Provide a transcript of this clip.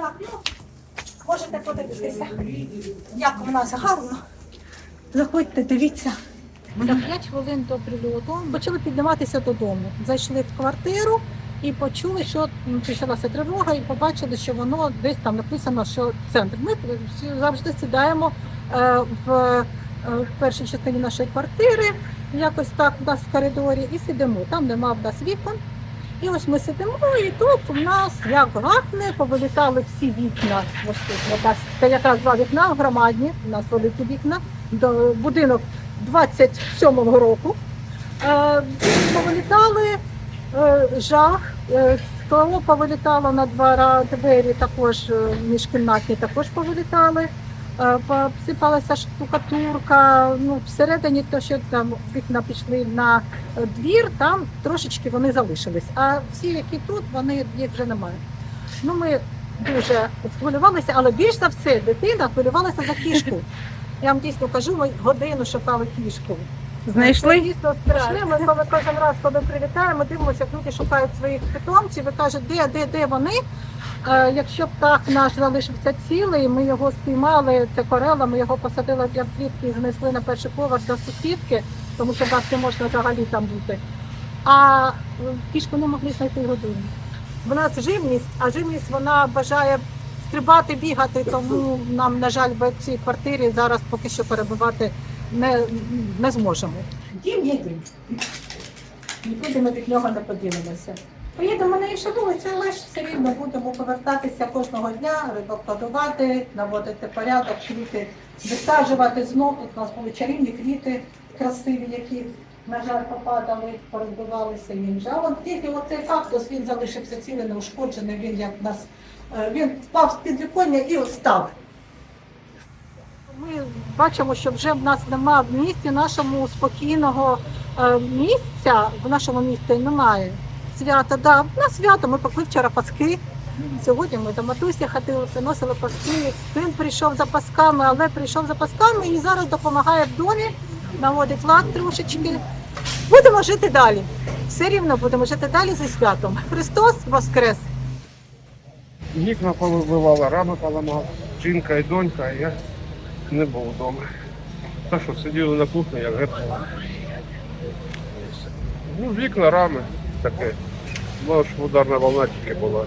Так, ну, можете подивитися, як в нас гарно. Заходьте, дивіться. За 5 хвилин до прильоту почали підніматися додому. Зайшли в квартиру і почули, що почалася тривога, і побачили, що воно десь там написано, що центр. Ми завжди сідаємо е, е, в першій частині нашої квартири, якось так у нас в коридорі, і сидимо. Там нема в нас вікон. І ось ми сидимо, і тут у нас як гахне, повилітали всі вікна. Ось тут якраз, це якраз два вікна громадні, у нас великі вікна, будинок 27-го року. Е, повилітали е, жах, е, скло повилітало на два ра- двері, також міжкімнатні також повилітали. Е, Посипалася штукатурка. Ну, всередині то, що там вікна пішли на е, двір, там трошечки вони залишились. А всі, які тут, вони їх вже немає. Ну, ми дуже хвилювалися, але більш за все дитина хвилювалася за кішку. Я вам дійсно кажу, ми годину шукали кішку. Це дійсно страшне. Ми коли кожен раз, коли привітаємо, дивимося, як люди шукають своїх питомців і кажуть, де, де, де вони. Е, якщо птах наш залишився цілий, ми його спіймали, це корела, ми його посадили для клітки і знесли на перший поверх до сусідки, тому що нас не можна взагалі там бути. А е, кішку не могли знайти годину. В нас живність, а живність вона бажає стрибати, бігати, тому нам, на жаль, в цій квартирі зараз поки що перебувати не, не зможемо. Дім є дім. Нікуди ми від нього не поділимося. Поїдемо на іншу вулицю, але ж все рівно будемо повертатися кожного дня, рибок наводити порядок, квіти висаджувати знов. Тут у нас були чарівні квіти красиві, які, на жаль, попадали, порозбивалися їм жалом. Тільки оцей кактус він залишився цілий, неушкоджений. Він як нас е, він впав з підвіконня і встав. Ми бачимо, що вже в нас немає в місті нашому спокійного е, місця. В нашому місті немає свята. Да, на свято ми пекли вчора паски. Сьогодні ми до матусі ходили, приносили паски. Син прийшов за пасками, але прийшов за пасками і зараз допомагає в домі, наводить лад трошечки. Будемо жити далі. Все рівно будемо жити далі зі святом. Христос Воскрес! Вікна повибивала, рами поламав, жінка і донька, я не був вдома. Та що, сиділи на кухні, як гепнуло. Ну, вікна, рами таке. Була ж ударна волна тільки була.